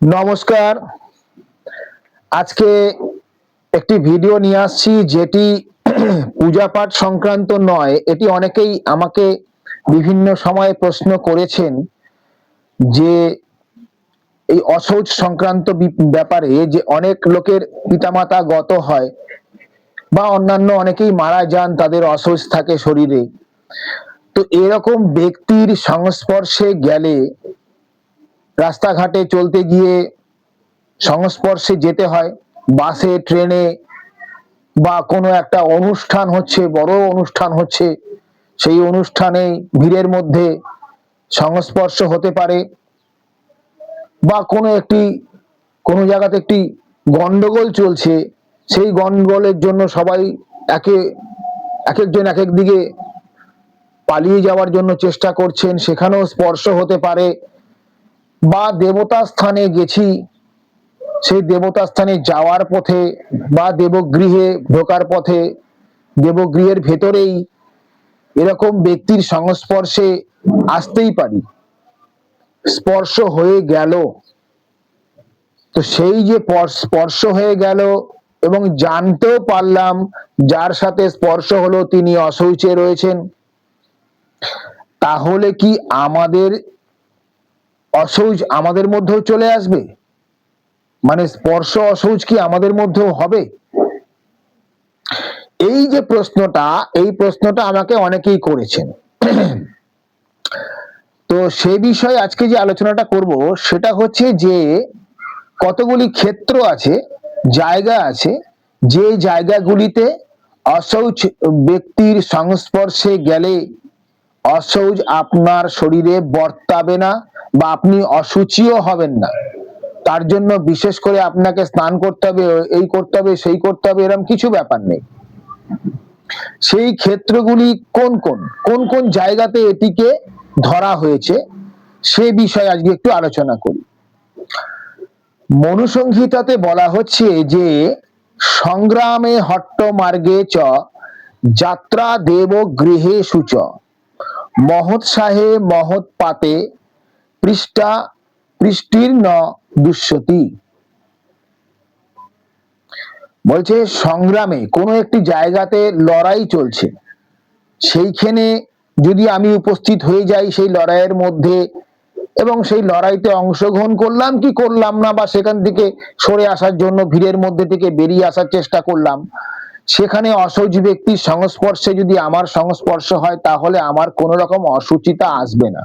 নমস্কার। আজকে একটি ভিডিও নিয়ে আসছি যেটি পূজা পাঠ সংক্রান্ত নয়। এটি অনেকেই আমাকে বিভিন্ন সময়ে প্রশ্ন করেছেন যে এই অশৌচ সংক্রান্ত ব্যাপারে যে অনেক লোকের পিতামাতা গত হয় বা অন্যান্য অনেকেই মারা যান, তাদের অশৌচ থাকে শরীরে। তো এরকম ব্যক্তির সংস্পর্শে গেলে রাস্তাঘাটে চলতে গিয়ে সংস্পর্শে যেতে হয়। বাসে, ট্রেনে বা কোনো একটা অনুষ্ঠান হচ্ছে, বড় অনুষ্ঠান হচ্ছে, সেই অনুষ্ঠানে ভিড়ের মধ্যে সংস্পর্শ হতে পারে বা কোনো একটি, কোনো জায়গাতে একটি গন্ডগোল চলছে, সেই গন্ডগোলের জন্য সবাই একে এক একজন এক এক দিকে পালিয়ে যাওয়ার জন্য চেষ্টা করছেন। সেখানেও স্পর্শ হতে পারে। বা দেবতা স্থানে গেছি, সেই দেবতা স্থানে যাওয়ার পথে বা দেবগৃহে ঢোকার পথে, দেবগৃহের ভেতরেই এরকম ব্যক্তির সংস্পর্শে আসতেই পারি। স্পর্শ হয়ে গেল। তো সেই যে স্পর্শ হয়ে গেল এবং জানতেও পারলাম যার সাথে স্পর্শ হলো তিনি অশৌচে রয়েছেন। তাহলে কি আমাদের অসৌচ আমাদের মধ্যেও চলে আসবে? মানে স্পর্শ অসৌচ কি আমাদের মধ্যেও হবে? এই যে প্রশ্নটা, এই প্রশ্নটা আমাকে অনেকেই করেছেন। তো সে বিষয়ে আজকে যে আলোচনাটা করব, সেটা হচ্ছে যে কতগুলি ক্ষেত্র আছে, জায়গা আছে, যে জায়গাগুলিতে অশৌচ ব্যক্তির সংস্পর্শে গেলে অসৌচ আপনার শরীরে বর্তাবে না বা আপনি অসুচিও হবেন না। তার জন্য বিশেষ করে আপনাকে স্নান করতে হবে, এই করতে হবে, সেই করতে হবে এরকম কিছু ব্যাপার নেই। সেই ক্ষেত্রগুলি কোন কোন? কোন কোন জায়গাতে এটিকে ধরা হয়েছে? সে বিষয়ে আজকে একটু আলোচনা করি। মনুসংহিতাতে বলা হচ্ছে যে, সংগ্রামে হট্ট মার্গে চ, যাত্রা দেব গৃহে সূচ মহৎসাহে মহৎ পাতে পৃষ্ঠা পৃষ্টির্ন দুঃসতি বলছে, সংগ্রামে কোনো একটি জায়গাতে লড়াই চলছে। সেইখানে যদি আমি উপস্থিত হয়ে যাই সেই লড়াইয়ের মধ্যে এবং সেই লড়াইতে অংশগ্রহণ করলাম, কি করলাম না বা সেখান থেকে সরে আসার জন্য ভিড়ের মধ্যে থেকে বেরিয়ে আসার চেষ্টা করলাম? সেখানে অসৌচ ব্যক্তির সংস্পর্শে যদি আমার সংস্পর্শ হয়, তাহলে আমার কোনো রকম অসুচিতা আসবে না।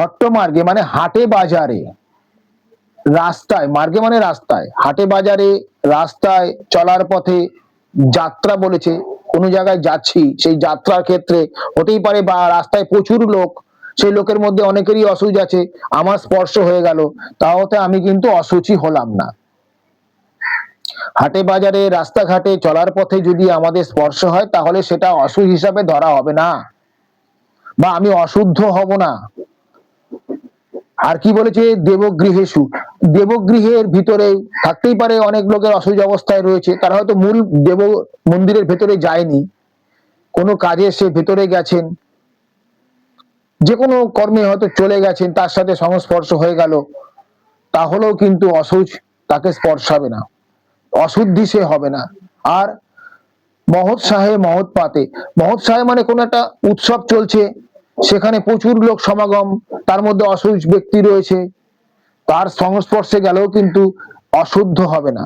হট্টমার্গে মানে হাটে বাজারে, রাস্তায়, মার্গে মানে রাস্তায়, হাটে বাজারে, রাস্তায় চলার পথে যাত্রা বলেছে, কোনো জায়গায় যাচ্ছি, সেই যাত্রার ক্ষেত্রে হতেই পারে বা রাস্তায় প্রচুর লোক, সেই লোকের মধ্যে অনেকেরই অসুচ আছে, আমার স্পর্শ হয়ে গেল তাহলে আমি কিন্তু অসুচি হলাম না। হাটে বাজারে, রাস্তাঘাটে চলার পথে যদি আমাদের স্পর্শ হয়, তাহলে সেটা অসুখ হিসাবে ধরা হবে না। বা আমি অশুদ্ধ হব না। আর কি বলেছে? দেবগৃহে সু দেবগৃহের ভিতরে থাকতেই পারে অনেক লোকের অসুজ অবস্থায় রয়েছে। তারা হয়তো মূল দেব মন্দিরের ভেতরে যায়নি। কোনো কাজে সে ভেতরে গেছেন। যে কোনো কর্মে হয়তো চলে গেছেন, তার সাথে সংস্পর্শ হয়ে গেল। তাহলেও কিন্তু অসুচ তাকে স্পর্শাবে না। অশুদ্ধি সে হবে না। আর মহৎসাহে মহৎ পাতে। মহৎ সাহে মানে কোনো একটা উৎসব চলছে। সেখানে প্রচুর লোক সমাগম, তার মধ্যে অসুচ ব্যক্তি রয়েছে। তার সংস্পর্শে গেলেও কিন্তু অশুদ্ধ হবে না।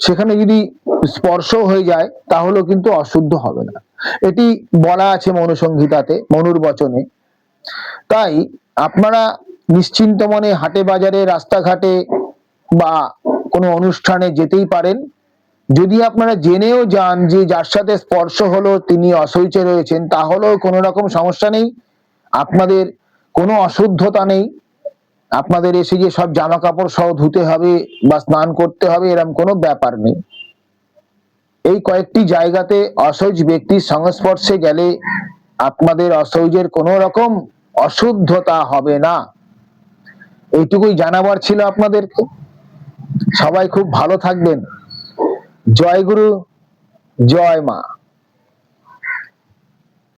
সেখানে যদি স্পর্শ হয়ে যায়, তাহলেও কিন্তু অশুদ্ধ হবে না। এটি বলা আছে মনুসংহিতাতে মনুর বচনে তাই আপনারা নিশ্চিন্ত মনে হাটে বাজারে, রাস্তাঘাটে বা কোনো অনুষ্ঠানে যেতেই পারেন। যদি আপনারা জেনেও যান যে যার সাথে স্পর্শ হলো তিনি অশৌচে রয়েছেন, তাহলেও কোনো রকম সমস্যা নেই। আপনাদের কোনো অশুদ্ধতা নেই। আপনাদের এসে যে সব জামা কাপড় সহ ধুতে হবে বা স্নান করতে হবে এরকম কোনো ব্যাপার নেই। এই কয়েকটি জায়গাতে অসৌচ ব্যক্তির সংস্পর্শে গেলে আপনাদের অসৌচের কোনো রকম অশুদ্ধতা হবে না। এইটুকুই জানাবার ছিল আপনাদেরকে। সবাই খুব ভালো থাকবেন। জয় গুরু জয় মা।